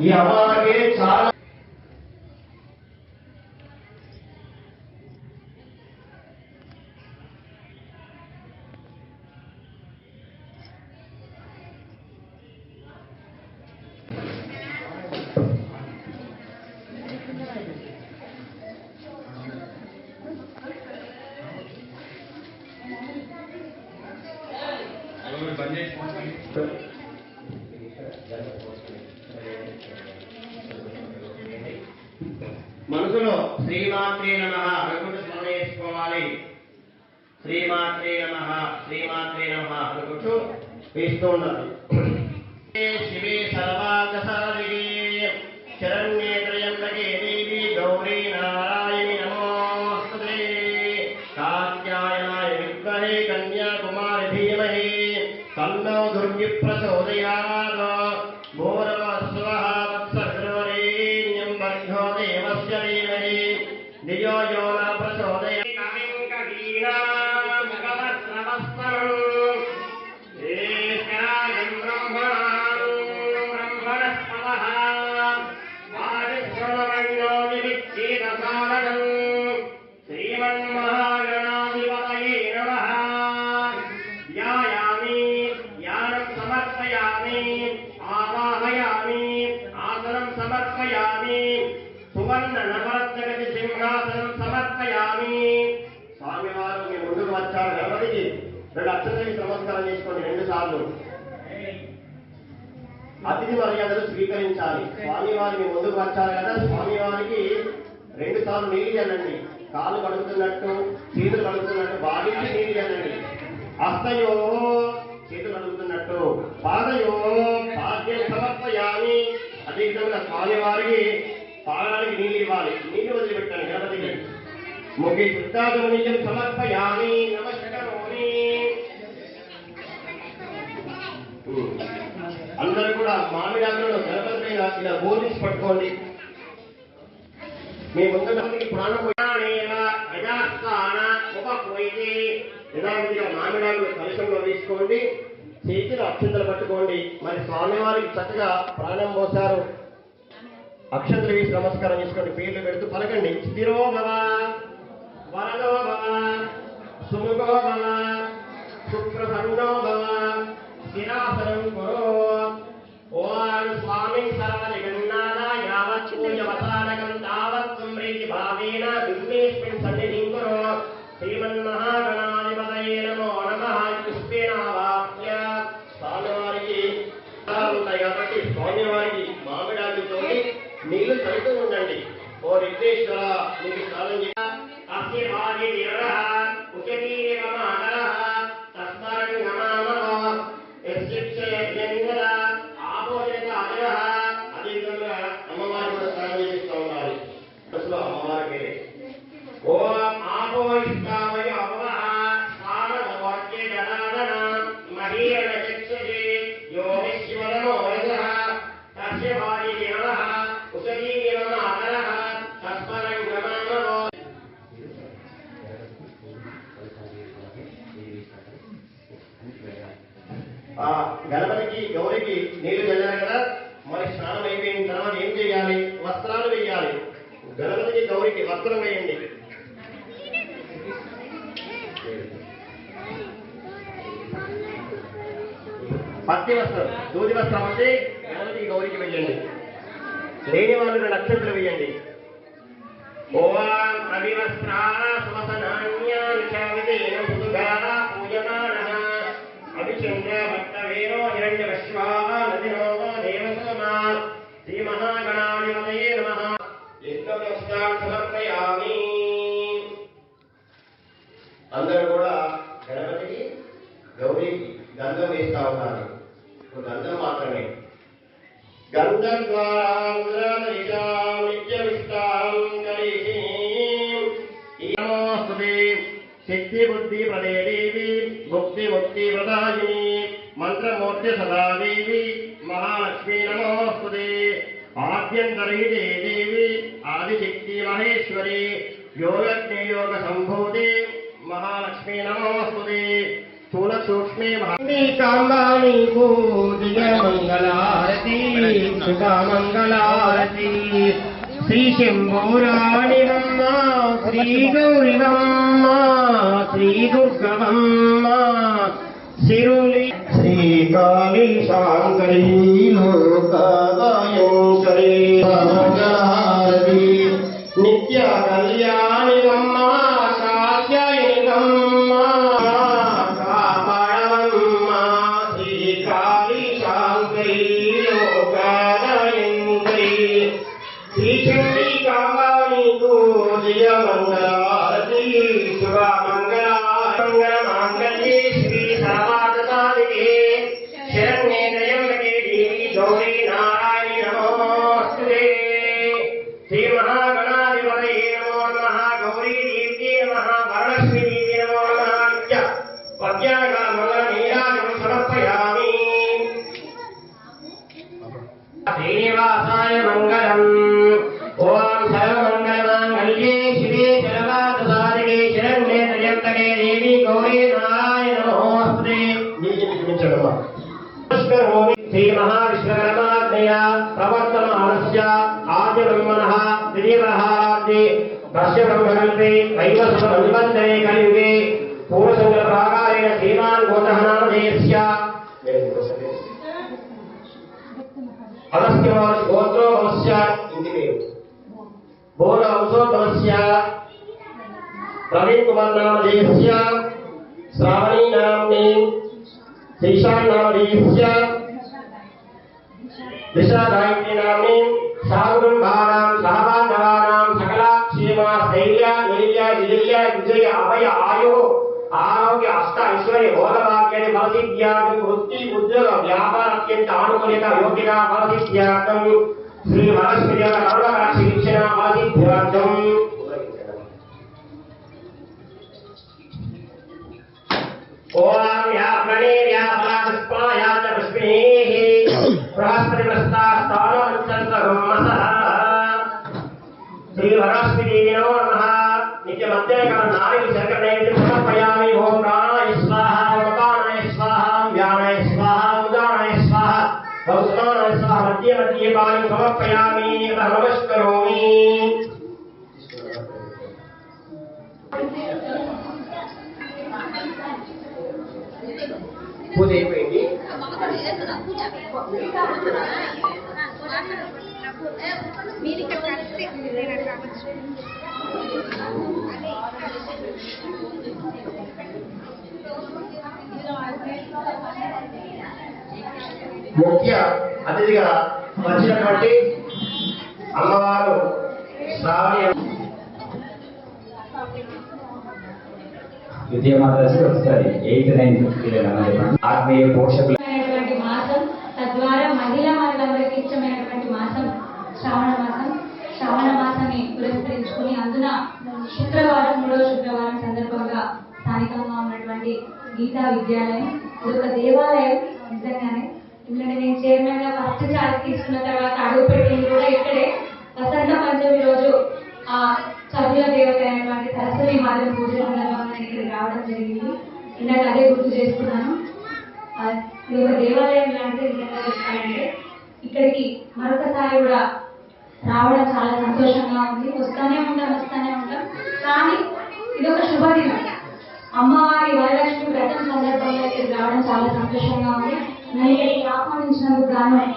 یہ ہمارے چار మనసులో శ్రీమాత్రే నమ అనుకుంటూ స్మరణ చేసుకోవాలి. శ్రీమాత్రే నమ శ్రీమాత్రే నమ అనుకుంటూ వేస్తూ ఉండాలి. శివే సర్వాగసారిణి శరణ్యే త్రయంబకే దేవి గౌరీ నారాయణి నమోస్తే కాత్యాయనాయ విద్మహే కన్యాకుమారి ధీమహి తన్నో దుర్గి రెండు అక్షరాలకి నమస్కారం చేసుకోండి రెండు సార్లు. అతిథి మర్యాదలు స్వీకరించాలి. స్వామి వారిని ముందుకు వచ్చారు కదా స్వామివారికి రెండు సార్లు నీళ్ళు చల్లండి. కాలు కడుగుతున్నట్టు చేతులు కడుగుతున్నట్టు బాడీకి నీళ్ళు చల్లండి. హస్తయో చేతులు కడుగుతున్నట్టు. పాదయో పాద్యం సమర్పయామి. అదేవిధంగా స్వామివారికి పాదానికి నీళ్ళు ఇవ్వాలి. నీళ్ళు వదిలిపెట్టాలి గణపతికి. ముఖి శుద్ధాగమనీయం సమర్పయామి నమస్కారం అందరూ కూడా మామిడి ఆకులను గణపతి పైన ఇలా బోధించి పట్టుకోండి. మీ ముందు ప్రాణం ఉపపోయి యథావిధిగా మామిడాకులు కలుషంలో వేసుకోండి. చేతిలో అక్షంతలు పట్టుకోండి. మరి స్వామివారికి చక్కగా ప్రాణం పోసారు అక్షంతలు వేసి నమస్కారం చేసుకోండి పేర్లు పెడుతూ పలకండి. స్థిరో భవ వరదో భవ సుముఖో భవ సుప్రసన్నో భవ స్థిరాసనం కురో ఓ విఘ్నేశ్వర నీకు స్నానం గణపతికి గౌరికి నీళ్ళు చల్లారు కదా మరి స్నానం అయిపోయిన తర్వాత ఏం చేయాలి? వస్త్రాలు వేయాలి. గణపతికి గౌరికి వస్త్రం వేయండి. పత్తి వస్త్రం దూది వస్త్రం అంటే గణపతికి గౌరికి వేయండి. లేని వాళ్ళు నక్షత్రం వేయండి. ఓవా అవివస్త్రాణ సువసనాన్యావిషావిదేన మృదుగాన పూయమానః పూజనా శక్తి బుద్ధి ప్రదే భుక్తి ముక్తి ప్రదాయిని మంత్రమూర్తి సదాదేవి మహాలక్ష్మీ నమోస్తుదే నమోస్తుతే. ఆద్యంతరహితే దేవి ఆదిశక్తి మహేశ్వరి యోగజ్ఞయోగ సంభూతి మహాలక్ష్మీ నమోస్తుదే స్థూల సూక్ష్మే భావి కాంబాణికు మంగళారతి శుభ మంగళారతి శ్రీ శంభూరాణివమ్మ శ్రీ గౌరివమ్మ శ్రీ దుర్గవమ్మ శిరులి శ్రీ కాళీ శాంకరీ లోకదాయంకరీ. మంగళారతి జయ మంగళారతి శుభ మంగళ మంగళ మాంగళ్యే శ్రీ సర్వార్థసాధికే శరణ్యే త్రయంబకే దేవి గౌరీ నారాయణి నమోస్తుతే శ్రీ మహాగణాధిపతయే నమో నమః గౌరీ దేవ్యే నమః వరలక్ష్మీ प्रवर्तमानस्य आद्यब्रह्मणः तिरियप्रहाराद्ये भस्यब्रह्मणन्ते वैवस्वन्वन्दने कलियुगे पूर्वशूलप्राकारेण श्रीमान् गोतः नामधेयस्य अगस्त्य गोत्रोभवस्य इन्दिरेव बोधवंशोद्भवस्य प्रवीण कुमार नामधेयस्य श्रावणी नाम्नी श्रीशान् नामधेयस्य నామ్ని శ్రీశాన్ నామధేయస్య దిశా గాయత్రి నామ్ని సహబాంధవానాం సకలాక్షేమ స్థైర్య వీర్య విజయ విజయ అభయ ఆయు ఆరోగ్య అష్ట ఐశ్వర్య భోగభాగ్యాన్ని ఫలసిద్ధ్యార్థం వృత్తి ఉద్యోగ వ్యాపార అత్యంత ఆనుకూలిత యోగ్యత ఫలసిద్ధ్యార్థం శ్రీ వరలక్ష్మి కరుణకాక్షి వీక్షణ ఫలసిద్ధ్యార్థం. ఓం యా ప్రణీర్యా ఫలాపుష్పాయా చ పుష్పిణీః. ब्रह्मसः श्रीवरस्मिनो नमः नित्यमध्यकरणादिविसर्गणेति समर्पयामि ओं प्राणाय स्वाहा मकानाय स्वाहा व्यानाय स्वाहा उदानाय स्वाहा भवसमानाय स्वाहा मध्ये मध्ये पाणिं समर्पयामि अतः नमस्करोमि पुदे మీరు ఇక్కడ నేను ముఖ్య అతిథిగా వచ్చినటువంటి అమ్మవారు శ్రావణి. ద్వితీయ మాతాసి ఒకసారి ఎయిత్ నైన్త్ ఆత్మీయ పోషకులు శ్రావణ మాసం శ్రావణ మాసాన్ని పురస్కరించుకుని అందున శుక్రవారం మూడవ శుక్రవారం సందర్భంగా స్థానికంగా ఉన్నటువంటి గీతా విద్యాలయం ఇది ఒక దేవాలయం నిజంగానే. ఎందుకంటే నేను చైర్మన్గా ఫస్ట్ ఛార్జ్ తీసుకున్న తర్వాత అడుగు పెట్టింది కూడా ఇక్కడే. వసంత పంచమి రోజు ఆ చదువుల దేవత అయినటువంటి సరస్వతి మాత్రం పూజ సందర్భంగా ఇక్కడికి రావడం జరిగింది. ఇందాక అదే గుర్తు చేసుకున్నాను. ఇది ఒక దేవాలయం లాంటిది నిజంగా చెప్పాలంటే ఇక్కడికి మరొకసారి కూడా రావడం చాలా సంతోషంగా ఉంది. వస్తానే ఉంటాం వస్తానే ఉంటాం. కానీ ఇది ఒక శుభదినం. అమ్మవారి వరలక్ష్మి వ్రతం సందర్భంగా ఇక్కడికి రావడం చాలా సంతోషంగా ఉంది. నేను ఇక్కడికి ఆహ్వానించినందుకు గాను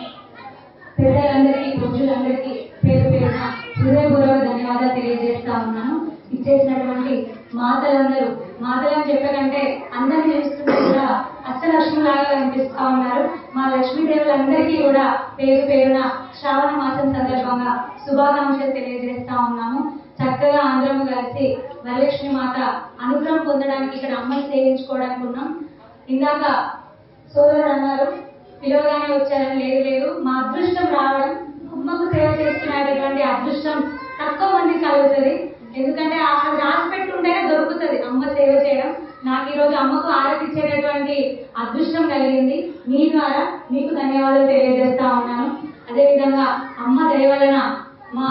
పెద్దలందరికీ పురుషులందరికీ పేరు పేరున హృదయపూర్వక ధన్యవాదాలు తెలియజేస్తా ఉన్నాను. ఇచ్చేసినటువంటి మాతలందరూ మాతలని చెప్పే కంటే అందరిని చూస్తుంటే కూడా అష్టలక్ష్మిలాగా కనిపిస్తా ఉన్నారు. మా లక్ష్మీదేవులందరికీ కూడా పేరు పేరున శ్రావణ మాసం సందర్భంగా శుభాకాంక్షలు తెలియజేస్తా ఉన్నాము. చక్కగా అందరము కలిసి వరలక్ష్మి మాత అనుగ్రహం పొందడానికి ఇక్కడ అమ్మని సేవించుకోవడానికి ఉన్నాం. ఇందాక సోదరుడు అన్నారు పిలవగానే వచ్చారని లేదు లేదు మా అదృష్టం రావడం అమ్మకు సేవ చేస్తున్నటువంటి అదృష్టం తక్కువ మందికి కలుగుతుంది. ఎందుకంటే ఆ- అది రాసి పెట్టుంటేనే సేవ చేయడం నాకు ఈ రోజు అమ్మకు ఆరాధించేటటువంటి అదృష్టం కలిగింది. మీ ద్వారా మీకు ధన్యవాదాలు తెలియజేస్తా ఉన్నాను. అదేవిధంగా అమ్మ దయ వలన మా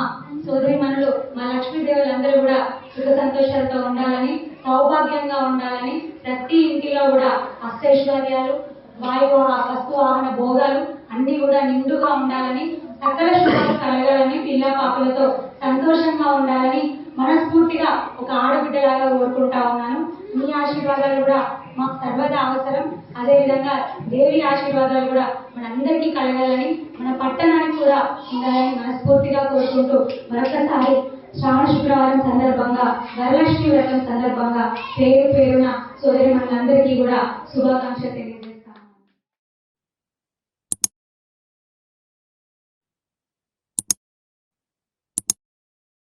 సోదరి మనులు మా లక్ష్మీదేవులందరూ కూడా సుఖ సంతోషాలతో ఉండాలని సౌభాగ్యంగా ఉండాలని ప్రతి ఇంటిలో కూడా అష్టైశ్వర్యాలు వాయువు వస్తు వాహన భోగాలు అన్ని కూడా నిండుగా ఉండాలని సకల శుభాలు కలగాలని పిల్ల పాపలతో సంతోషంగా ఉండాలని మనస్ఫూర్తిగా ఒక ఆడబిడ్డలాగా కోరుకుంటా ఉన్నాను. మీ ఆశీర్వాదాలు కూడా మాకు సర్వదా అవసరం. అదేవిధంగా దేవి ఆశీర్వాదాలు కూడా మనందరికీ కలగాలని మన పట్టణానికి కూడా ఉండాలని మనస్ఫూర్తిగా కోరుకుంటూ మరొకసారి శ్రావణ శుక్రవారం సందర్భంగా వరలక్ష్మి వ్రతం సందర్భంగా పేరు పేరున సోదరి మనందరికీ కూడా శుభాకాంక్షలు తెలియజేస్తున్నాను.